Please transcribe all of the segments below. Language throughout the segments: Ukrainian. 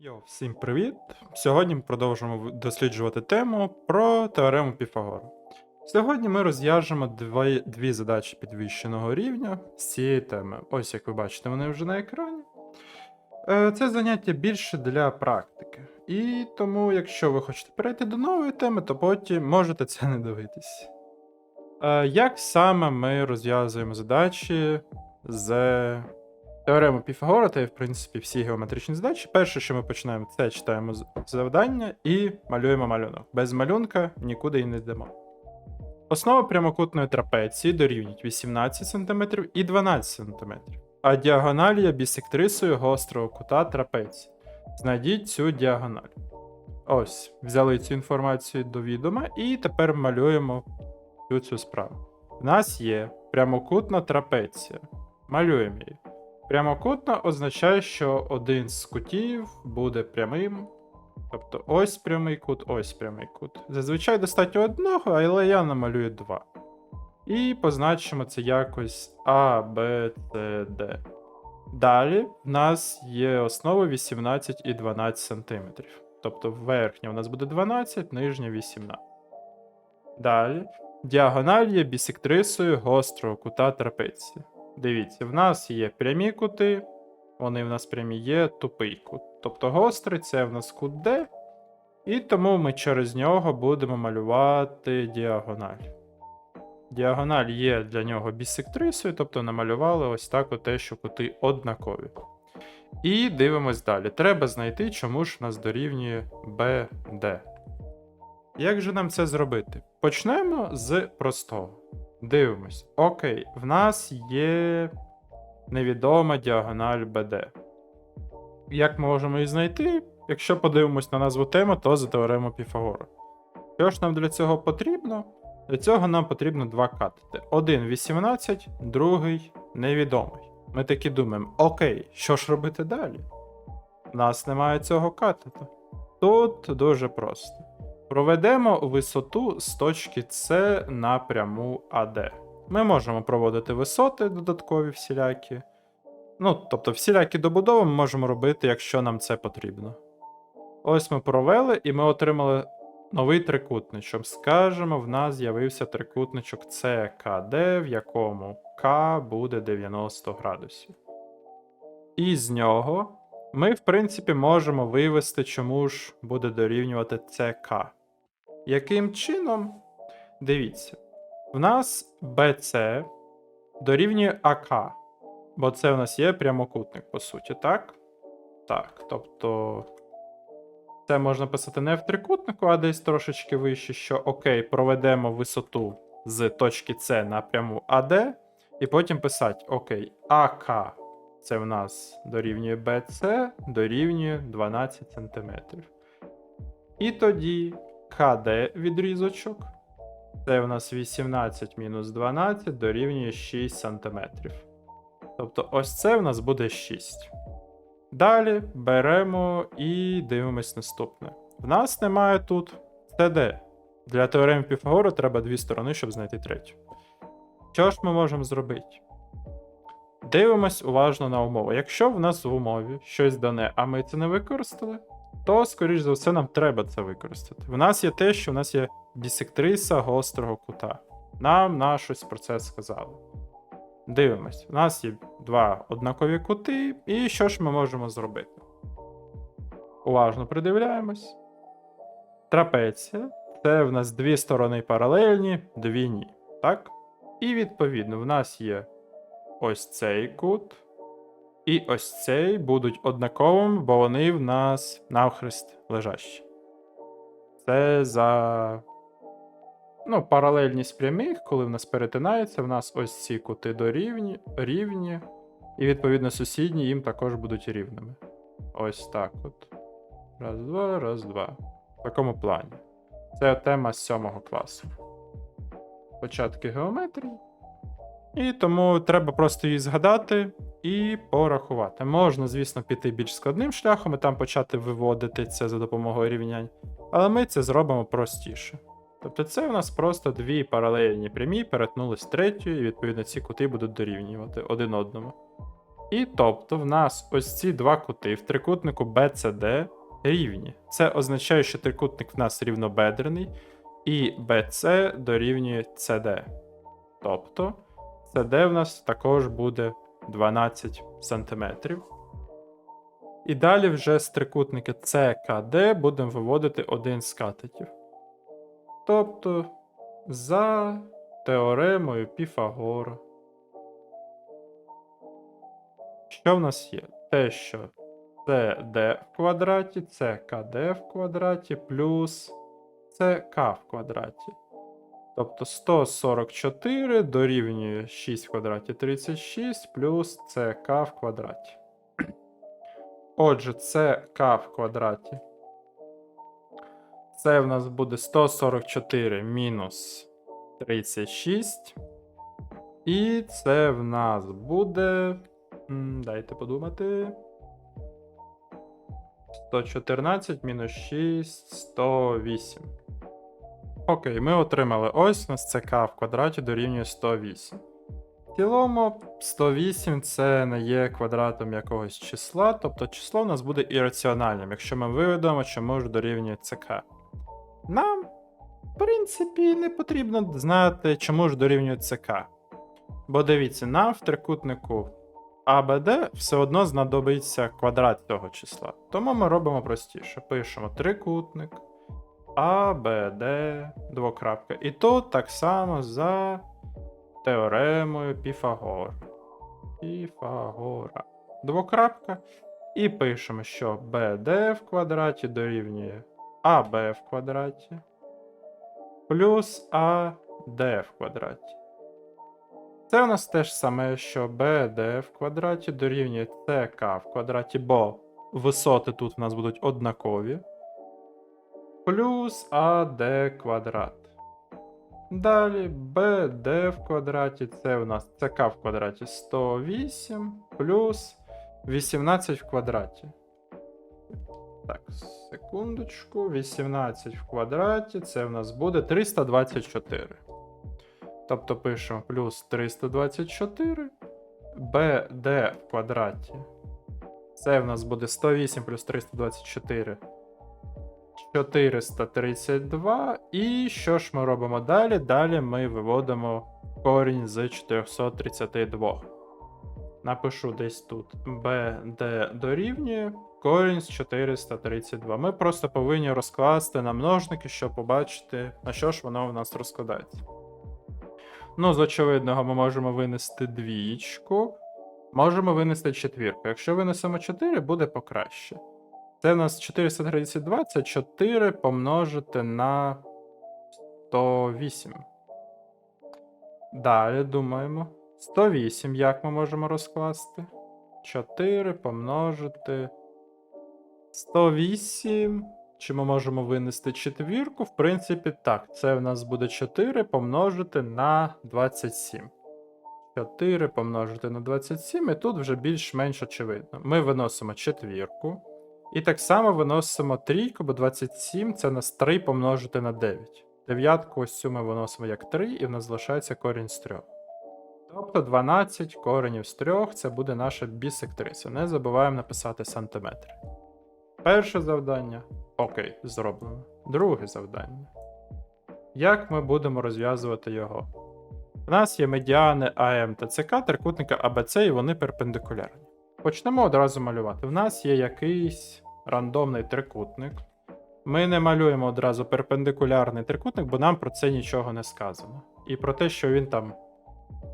Йо, всім привіт! Сьогодні ми продовжуємо досліджувати тему про теорему Піфагора. Сьогодні ми розв'яжемо дві, дві задачі підвищеного рівня з цієї теми. Ось як ви бачите, вони вже на екрані. Е, Це заняття більше для практики. І тому, якщо ви хочете перейти до нової теми, то потім можете це не дивитись. Е, Як саме ми розв'язуємо задачі з Теорему Піфагора та, в принципі, всі геометричні задачі. Перше, що ми починаємо, це читаємо завдання і малюємо малюнок. Без малюнка нікуди і не йдемо. Основа прямокутної трапеції дорівнюють 18 см і 12 см, а діагональ є бісектрисою гострого кута трапеції. Знайдіть цю діагональ. Ось, взяли цю інформацію до відома і тепер малюємо всю цю справу. У нас є прямокутна трапеція. Малюємо її. Прямокутна означає, що один з кутів буде прямим. Тобто ось прямий кут, ось прямий кут. Зазвичай достатньо одного, але я намалюю два. І позначимо це якось А, Б, С, Д. Далі в нас є основа 18 і 12 см. Тобто верхня у нас буде 12, нижня 18. Далі діагональ є бісектрисою гострого кута трапеції. Дивіться, в нас є прямі кути, вони в нас прямі є тупий кут. Тобто гострий це в нас кут D, і тому ми через нього будемо малювати діагональ. Діагональ є для нього бісектрисою, тобто намалювали ось так те, що кути однакові. І дивимось далі. Треба знайти, чому ж в нас дорівнює BD. Як же нам це зробити? Почнемо з простого. Дивимось. Окей, в нас є невідома діагональ BD. Як ми можемо її знайти? Якщо подивимось на назву теми, то за теоремою Піфагора. Що ж нам для цього потрібно? Для цього нам потрібно два катети. Один 18, другий невідомий. Ми такі думаємо: окей, що ж робити далі? У нас немає цього катета. Тут дуже просто. Проведемо висоту з точки С на пряму АД. Ми можемо проводити висоти додаткові всілякі. Ну, тобто, всілякі добудови ми можемо робити, якщо нам це потрібно. Ось ми провели, і ми отримали новий трикутничок. Скажемо, в нас з'явився трикутничок CKD, в якому К буде 90 градусів. І з нього ми, в принципі, можемо вивести, чому ж буде дорівнювати CK. Яким чином? Дивіться, в нас BC дорівнює АК, бо це в нас є прямокутник, по суті, так? Так, тобто. Це можна писати не в трикутнику, а десь трошечки вище, що окей, проведемо висоту з точки С на пряму АД, і потім писати окей, АК це в нас дорівнює BC, дорівнює 12 см. І тоді КД відрізочок. Це в нас 18 мінус 12 дорівнює 6 см. Тобто ось це в нас буде 6. Далі беремо і дивимось наступне. В нас немає тут CD. Для теореми Піфагора треба дві сторони, щоб знайти третю. Що ж ми можемо зробити? Дивимось уважно на умову. Якщо в нас в умові щось дане, а ми це не використали, то, скоріш за все, нам треба це використати. В нас є те, що в нас є бісектриса гострого кута. Нам на щось про це сказали. Дивимось, у нас є два однакові кути, і що ж ми можемо зробити? Уважно придивляємось. Трапеція це в нас дві сторони паралельні, дві ні. Так? І відповідно, в нас є ось цей кут, і ось цей будуть однаковими, бо вони в нас навхрест лежащі. Це за ну, паралельність прямих, коли в нас перетинається, в нас ось ці кути дорівні, рівні, і відповідно сусідні їм також будуть рівними. Ось так от. Раз, два, раз, два. В такому плані. Це тема з сьомого класу. Початки геометрії. І тому треба просто її згадати і порахувати. Можна, звісно, піти більш складним шляхом і там почати виводити це за допомогою рівнянь, але ми це зробимо простіше. Тобто це в нас просто дві паралельні прямі перетнулись третьою, і відповідно ці кути будуть дорівнювати один одному. І тобто в нас ось ці два кути в трикутнику BCD рівні. Це означає, що трикутник в нас рівнобедрений, і BC дорівнює CD. Тобто CD в нас також буде 12 см. І далі вже з трикутника CKD будемо виводити один з катетів. Тобто за теоремою Піфагора. Що в нас є? Те, що це d в квадраті, КД в квадраті плюс К в квадраті. Тобто 144 дорівнює 6 в квадраті 36 плюс це в квадраті. Отже, це в квадраті. Це в нас буде 144 мінус 36. І це в нас буде. Дайте подумати. 114 мінус 6, 108. Окей, ми отримали ось у нас це К в квадраті дорівнює 108. В цілому 108 це не є квадратом якогось числа, тобто число у нас буде ірраціональним, якщо ми виведемо, чому ж дорівнює ЦК. Нам, в принципі, не потрібно знати, чому ж дорівнює ЦК. Бо дивіться, нам в трикутнику АБД все одно знадобиться квадрат цього числа. Тому ми робимо простіше. Пишемо трикутник АБД двокрапка. І тут так само за теоремою Піфагора. Піфагора. Двокрапка. І пишемо, що BD в квадраті дорівнює АБ в квадраті плюс АД в квадраті. Це у нас те ж саме, що BD в квадраті дорівнює CK в квадраті, бо висоти тут у нас будуть однакові. Плюс AD квадрат. Далі BD в квадраті, це у нас CK в квадраті 108 плюс 18 в квадраті. Так, секундочку. 18 в квадраті, це в нас буде 324. Тобто пишемо плюс 324 BD в квадраті. Це в нас буде 108 плюс 324. 432. І що ж ми робимо далі? Далі ми виводимо корінь з 432. Напишу десь тут BD дорівнює корінь з 432. Ми просто повинні розкласти на множники, щоб побачити, на що ж воно в нас розкладається. Ну, з очевидного, ми можемо винести двічку, можемо винести четвірку. Якщо винесемо 4, буде покраще. Це в нас 432, це 4 помножити на 108. Далі думаємо. 108, як ми можемо розкласти? 4 помножити. 108. Чи ми можемо винести четвірку? В принципі, так. Це в нас буде 4 помножити на 27. 4 помножити на 27, і тут вже більш-менш очевидно. Ми виносимо четвірку. І так само виносимо трійку, бо 27 це нас 3 помножити на 9. Дев'ятку ось цю ми виносимо як 3, і в нас залишається корінь з 3. Тобто 12 коренів з 3 це буде наша бісектриця. Не забуваємо написати сантиметри. Перше завдання. Окей, зроблено. Друге завдання. Як ми будемо розв'язувати його? У нас є медіани АМ та ЦК, трикутника АБЦ, і вони перпендикулярні. Почнемо одразу малювати. В нас є якийсь рандомний трикутник. Ми не малюємо одразу перпендикулярний трикутник, бо нам про це нічого не сказано. І про те, що він там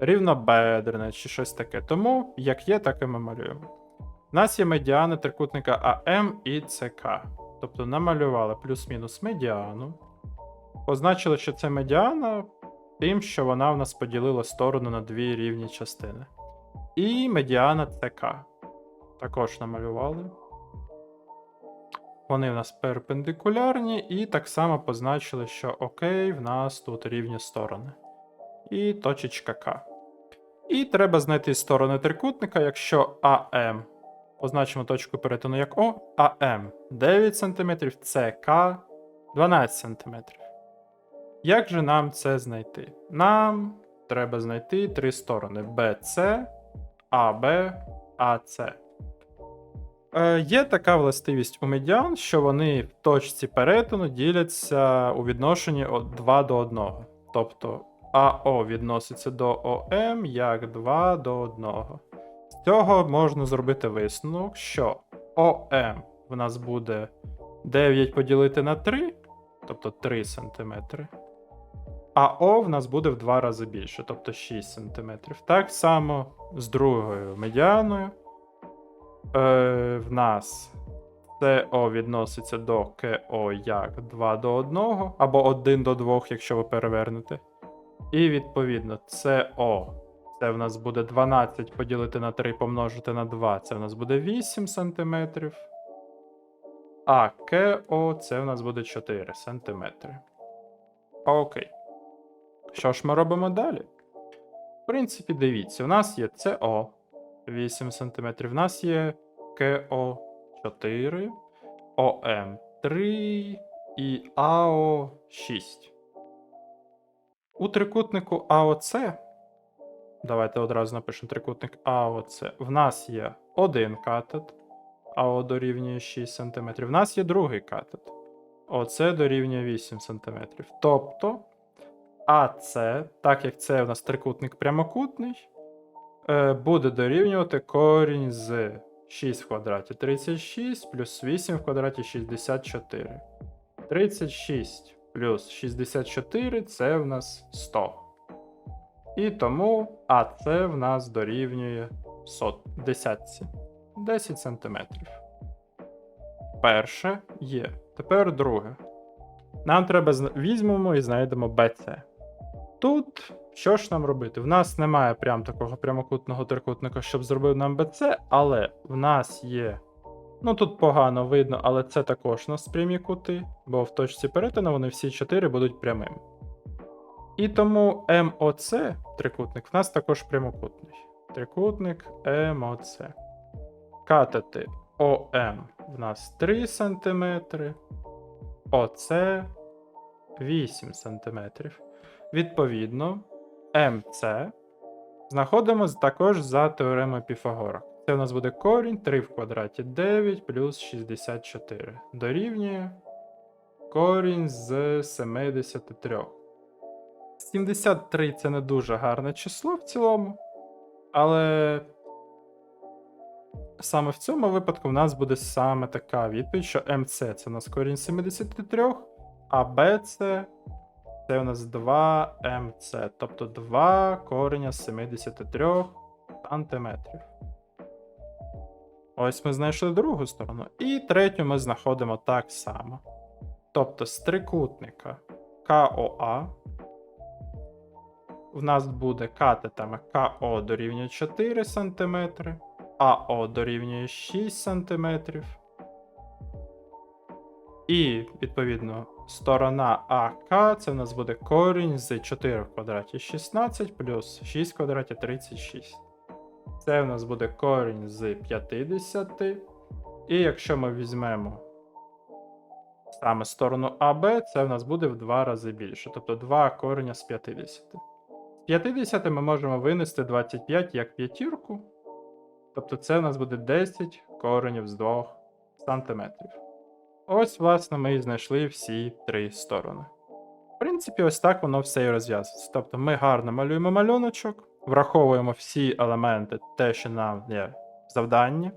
рівнобедрений чи щось таке. Тому, як є, так і ми малюємо. У нас є медіани трикутника АМ і ЦК. Тобто намалювали плюс-мінус медіану. Позначили, що це медіана, тим, що вона в нас поділила сторону на дві рівні частини. І медіана ЦК. Також намалювали. Вони в нас перпендикулярні, і так само позначили, що окей, в нас тут рівні сторони. І точечка К. І треба знайти сторони трикутника, якщо АМ. Позначимо точку перетину як О, АМ 9 см, ЦК 12 см. Як же нам це знайти? Нам треба знайти три сторони BC, AB, АС. Е, є така властивість у медіан, що вони в точці перетину діляться у відношенні 2 до 1. Тобто АО відноситься до ОМ як 2 до 1. З цього можна зробити висновок, що ОМ в нас буде 9 поділити на 3, тобто 3 см. А О в нас буде в 2 рази більше, тобто 6 см. Так само з другою медіаною. Е, в нас СО відноситься до КО як 2 до 1, або 1 до 2, якщо ви перевернете. І відповідно СО. Це в нас буде 12 поділити на 3 помножити на 2, це в нас буде 8 см. А КО це в нас буде 4 см. Окей. Що ж ми робимо далі? В принципі, дивіться, у нас є СО 8 см, в нас є КО 4, ОМ 3 і АО 6. У трикутнику АОЦ, давайте одразу напишемо трикутник АОЦ. В нас є один катет, АО дорівнює 6 см. В нас є другий катет. ОЦ дорівнює 8 см. Тобто АЦ, так як це у нас трикутник прямокутний, буде дорівнювати корінь з 6 в квадраті 36 плюс 8 в квадраті 64. 36 плюс 64 це в нас 100. І тому АЦ в нас дорівнює десятці. 10 сантиметрів. Перше є. Тепер друге. Нам треба візьмемо і знайдемо BC. Тут що ж нам робити? В нас немає прям такого прямокутного трикутника, щоб зробив нам BC, але в нас є. Ну тут погано видно, але це також у нас прямі кути, бо в точці перетину вони всі чотири будуть прямими. І тому МОЦ трикутник в нас також прямокутний. Трикутник МОЦ. Катети ОМ в нас 3 см, ОЦ 8 см. Відповідно, МЦ знаходимо також за теоремою Піфагора. Це у нас буде корінь 3 в квадраті 9 плюс 64. Дорівнює корінь з 73. 73 це не дуже гарне число в цілому, але саме в цьому випадку в нас буде саме така відповідь, що МЦ це у нас корінь 73, а БЦ це у нас 2 МЦ, тобто 2 кореня з 73 сантиметрів. Ось ми знайшли другу сторону. І третю ми знаходимо так само. Тобто з трикутника КОА в нас буде катетами КО дорівнює 4 см, АО дорівнює 6 см. І, відповідно, сторона АК це в нас буде корінь з 4 в квадраті 16 плюс 6 в квадраті 36. Це в нас буде корінь з 50. І якщо ми візьмемо саме сторону АБ, це в нас буде в 2 рази більше. Тобто 2 кореня з 50. З 50 ми можемо винести 25 як п'ятірку. Тобто це в нас буде 10 коренів з 2 сантиметрів. Ось, власне, ми і знайшли всі три сторони. В принципі, ось так воно все і розв'язується. Тобто ми гарно малюємо малюночок, враховуємо всі елементи, те, що нам є в завданні.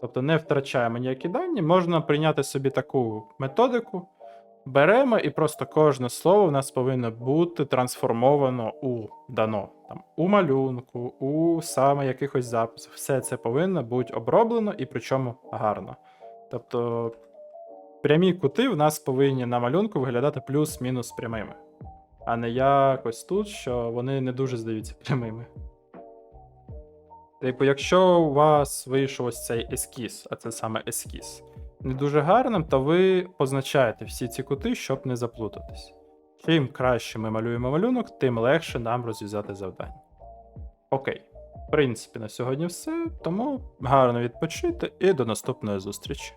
Тобто не втрачаємо ніякі дані, можна прийняти собі таку методику. Беремо і просто кожне слово в нас повинно бути трансформовано у дано. Там, у малюнку, у саме якихось записах. Все це повинно бути оброблено і причому гарно. Тобто прямі кути в нас повинні на малюнку виглядати плюс-мінус прямими. А не якось тут, що вони не дуже здаються прямими. Типу, якщо у вас вийшов ось цей ескіз, а це саме ескіз, не дуже гарним, то ви позначаєте всі ці кути, щоб не заплутатись. Чим краще ми малюємо малюнок, тим легше нам розв'язати завдання. Окей. В принципі, на сьогодні все. Тому гарно відпочити і до наступної зустрічі.